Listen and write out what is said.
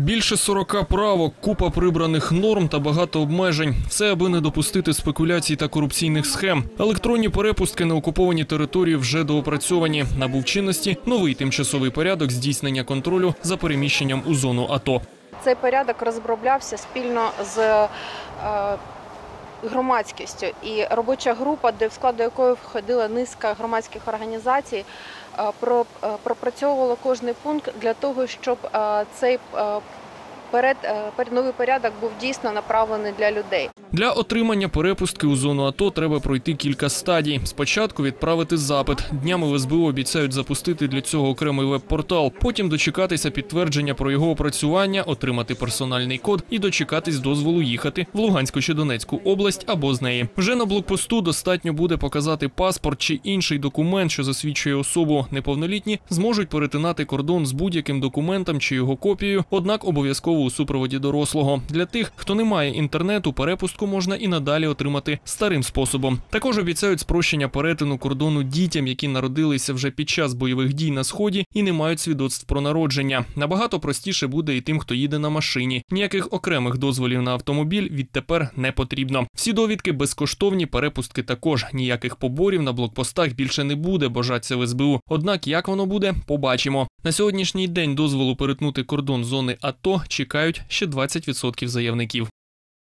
Більше 40 правок, купа прибраних норм та багато обмежень. Все аби не допустити спекуляцій та корупційних схем. Електронні перепустки на окуповані території вже доопрацьовані. Набув чинності новий тимчасовий порядок здійснення контролю за переміщенням у зону АТО. Цей порядок розроблявся спільно з е, громадськістю. І робоча група, де в складу якої входила низка громадських організацій, е, е, пропрацьовувала кожний пункт для того, щоб е, цей перед, е, перед- новий порядок був дійсно направлений для людей. Для отримання перепустки у зону АТО треба пройти кілька стадій. Спочатку відправити запит. Днями в СБУ обіцяють запустити для цього окремий веб-портал. Потім дочекатися підтвердження про його опрацювання, отримати персональний код і дочекатись дозволу їхати в Луганську чи Донецьку область або з неї. Вже на блокпосту достатньо буде показати паспорт чи інший документ, що засвідчує особу. Неповнолітні зможуть перетинати кордон з будь-яким документом чи його копією, однак обов'язково у супроводі дорослого. Для тих, хто не має інтернету, перепустку можна і надалі отримати старим способом. Також обіцяють спрощення перетину кордону дітям, які народилися вже під час бойових дій на сході і не мають свідоцтв про народження. Набагато простіше буде і тим, хто їде на машині. Ніяких окремих дозволів на автомобіль відтепер не потрібно. Всі довідки безкоштовні, перепустки також. Ніяких поборів на блокпостах більше не буде, божаться в СБУ. Однак, як воно буде, побачимо. На сьогоднішній день дозволу перетнути кордон зони АТО чекають ще 20% заявників.